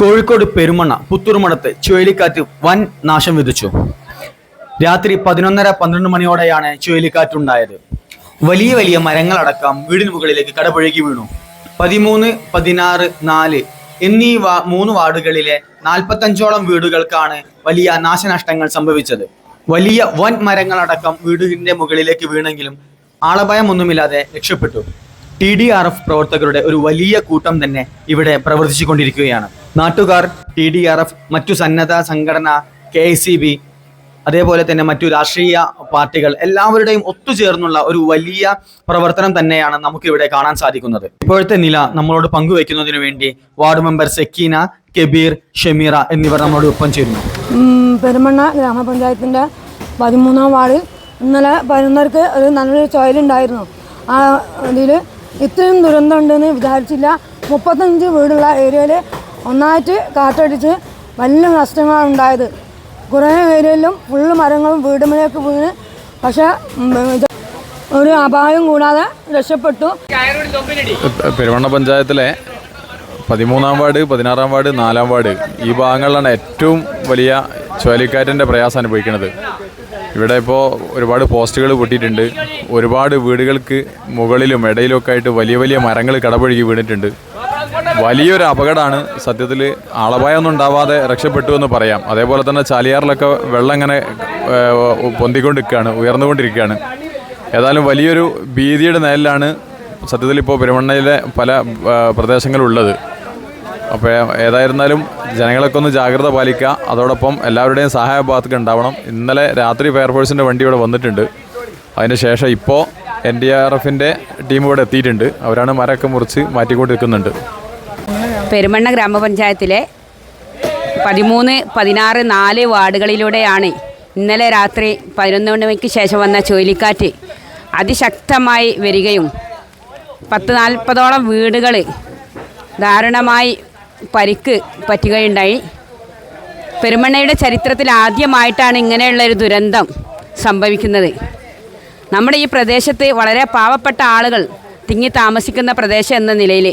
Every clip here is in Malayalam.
കോഴിക്കോട് പെരുമണ്ണ പുത്തൂർമണത്ത് ചുഴലിക്കാറ്റ് വൻ നാശം വിധിച്ചു രാത്രി പതിനൊന്നര പന്ത്രണ്ട് മണിയോടെയാണ് ചുഴലിക്കാറ്റുണ്ടായത്. വലിയ വലിയ മരങ്ങളടക്കം വീടിന് മുകളിലേക്ക് കടപുഴകി വീണു. പതിമൂന്ന് പതിനാറ് നാല് എന്നീ വാ മൂന്ന് വാർഡുകളിലെ നാൽപ്പത്തഞ്ചോളം വീടുകൾക്കാണ് വലിയ നാശനഷ്ടങ്ങൾ സംഭവിച്ചത്. വലിയ വൻ മരങ്ങളടക്കം വീടിന്റെ മുകളിലേക്ക് വീണെങ്കിലും ആളഭയമൊന്നുമില്ലാതെ രക്ഷപ്പെട്ടു. ടി ഡി ആർ എഫ് പ്രവർത്തകരുടെ ഒരു വലിയ കൂട്ടം തന്നെ ഇവിടെ പ്രവർത്തിച്ചുകൊണ്ടിരിക്കുകയാണ്. നാട്ടുകാർ ടി ഡി ആർ എഫ് മറ്റു സന്നദ്ധ സംഘടന കെ ഐ സി ബി അതേപോലെ തന്നെ മറ്റു രാഷ്ട്രീയ പാർട്ടികൾ എല്ലാവരുടെയും ഒത്തുചേർന്നുള്ള ഒരു വലിയ പ്രവർത്തനം തന്നെയാണ് നമുക്കിവിടെ കാണാൻ സാധിക്കുന്നത്. ഇപ്പോഴത്തെ നില നമ്മളോട് പങ്കുവെക്കുന്നതിന് വേണ്ടി വാർഡ് മെമ്പർ സെക്കീന കെബീർ ഷമീറ എന്നിവർ നമ്മളോട് ഒപ്പം ചേരുന്നു. പെരുമണ്ണ ഗ്രാമപഞ്ചായത്തിന്റെ പതിമൂന്നാം വാർഡിൽ ഇന്നലെ പരുന്നവർക്ക് ഒരു നല്ലൊരു ചോയലുണ്ടായിരുന്നു. ആ ഇതിൽ ഇത്രയും ദുരന്തം ഉണ്ടെന്ന് വിചാരിച്ചില്ല. മുപ്പത്തഞ്ച് വീടുള്ള ഏരിയയിൽ ഒന്നായിട്ട് കാറ്റടിച്ച് വലിയ നഷ്ടങ്ങളാണ് ഉണ്ടായത് കുറേ ഏരിയയിലും ഫുള്ള് മരങ്ങളും വീടുമലയൊക്കെ വീണ്. പക്ഷേ ഒരു അപായം കൂടാതെ രക്ഷപ്പെട്ടു. പെരുവണ്ണ പഞ്ചായത്തിലെ പതിമൂന്നാം വാർഡ് പതിനാറാം വാർഡ് നാലാം വാർഡ് ഈ ഭാഗങ്ങളിലാണ് ഏറ്റവും വലിയ ചുഴലിക്കാറ്റിന്റെ പ്രയാസം അനുഭവിക്കുന്നത്. ഇവിടെ ഇപ്പോൾ ഒരുപാട് പോസ്റ്റുകൾ പൊട്ടിയിട്ടുണ്ട്. ഒരുപാട് വീടുകൾക്ക് മുകളിലും ഇടയിലൊക്കെ ആയിട്ട് വലിയ വലിയ മരങ്ങൾ കടപുഴകി വീണിട്ടുണ്ട്. വലിയൊരു അപകടമാണ്. സത്യത്തിൽ ആളപായമൊന്നും ഉണ്ടാവാതെ രക്ഷപ്പെട്ടു എന്ന് പറയാം. അതേപോലെ തന്നെ ചാലിയാറിലൊക്കെ വെള്ളം ഇങ്ങനെ പൊന്തിക്കൊണ്ടിരിക്കുകയാണ് ഉയർന്നുകൊണ്ടിരിക്കുകയാണ്. ഏതായാലും വലിയൊരു ഭീതിയുടെ നിലയിലാണ് സത്യത്തിൽ ഇപ്പോൾ പെരുമണ്ണയിലെ പല പ്രദേശങ്ങളുള്ളത്. അപ്പോൾ ഏതായിരുന്നാലും ജനങ്ങളൊക്കെ ഒന്ന് ജാഗ്രത പാലിക്കുക. അതോടൊപ്പം എല്ലാവരുടെയും സഹായ ഭാഗത്തൊക്കെ ഉണ്ടാവണം. ഇന്നലെ രാത്രി ഫയർഫോഴ്സിന്റെ വണ്ടി ഇവിടെ വന്നിട്ടുണ്ട്. അതിന് ശേഷം ഇപ്പോൾ എൻ ഡി ആർ എഫിന്റെ ടീം ഇവിടെ എത്തിയിട്ടുണ്ട്. അവരാണ് മരമൊക്കെ മുറിച്ച് മാറ്റിക്കൊണ്ടിരിക്കുന്നുണ്ട്. പെരുമണ്ണ ഗ്രാമപഞ്ചായത്തിലെ പതിമൂന്ന് പതിനാറ് നാല് വാർഡുകളിലൂടെയാണ് ഇന്നലെ രാത്രി പതിനൊന്ന് മണിക്ക് ശേഷം വന്ന ചുഴലിക്കാറ്റ് അതിശക്തമായി വരികയും പത്ത് നാൽപ്പതോളം വീടുകൾ ദാരുണമായി പരിക്ക് പറ്റുകയുണ്ടായി. പെരുമണ്ണയുടെ ചരിത്രത്തിൽ ആദ്യമായിട്ടാണ് ഇങ്ങനെയുള്ളൊരു ദുരന്തം സംഭവിക്കുന്നത്. നമ്മുടെ ഈ പ്രദേശത്ത് വളരെ പാവപ്പെട്ട ആളുകൾ തിങ്ങി താമസിക്കുന്ന പ്രദേശം എന്ന നിലയിൽ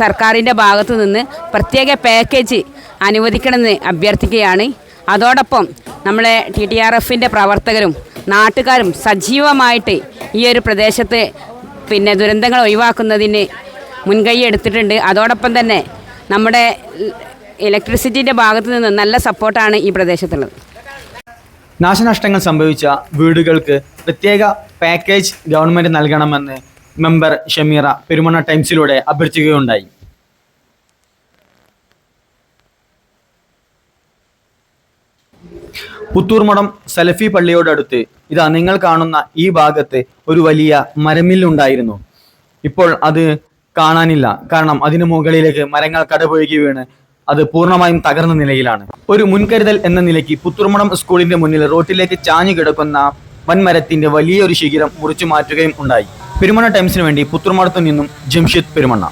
സർക്കാരിന്റെ ഭാഗത്തു നിന്ന് പ്രത്യേക പാക്കേജ് അനുവദിക്കണമെന്ന് അഭ്യർത്ഥിക്കുകയാണ്. അതോടൊപ്പം നമ്മളെ ടി ടി ആർ എഫിന്റെ പ്രവർത്തകരും നാട്ടുകാരും സജീവമായിട്ട് ഈ ഒരു പ്രദേശത്ത് പിന്നെ ദുരന്തങ്ങൾ ഒഴിവാക്കുന്നതിന് മുൻകൈ എടുത്തിട്ടുണ്ട്. അതോടൊപ്പം തന്നെ നമ്മുടെ ഇലക്ട്രിസിറ്റിന്റെ ഭാഗത്തു നിന്ന് നല്ല സപ്പോർട്ടാണ് ഈ പ്രദേശത്തുള്ളത്. നാശനഷ്ടങ്ങൾ സംഭവിച്ച വീടുകൾക്ക് പ്രത്യേക പാക്കേജ് ഗവൺമെന്റ് നൽകണമെന്ന് മെമ്പർ ഷമീറ പെരുമണ ടൈംസിലൂടെ അഭ്യർത്ഥിക്കുകയുണ്ടായി. പുത്തൂർമഠം സലഫി പള്ളിയോടടുത്ത് ഇതാ നിങ്ങൾ കാണുന്ന ഈ ഭാഗത്ത് ഒരു വലിയ മരമില്ലുണ്ടായിരുന്നു ഇപ്പോൾ അത് കാണാനില്ല. കാരണം അതിനു മുകളിലേക്ക് മരങ്ങൾ കടപുഴകി വീണ് അത് പൂർണമായും തകർന്ന നിലയിലാണ്. ഒരു മുൻകരുതൽ എന്ന നിലയ്ക്ക് പുത്തൂർമഠം സ്കൂളിന്റെ മുന്നിൽ റോട്ടിലേക്ക് ചാഞ്ഞു കിടക്കുന്ന വൻമരത്തിന്റെ വലിയൊരു ശിഖിരം മുറിച്ചു മാറ്റുകയും ഉണ്ടായി. പെരുമണ്ണ ടൈംസിന് വേണ്ടി പുത്തൂർമഠത്തു നിന്നും ജംഷിദ് പെരുമണ്ണ.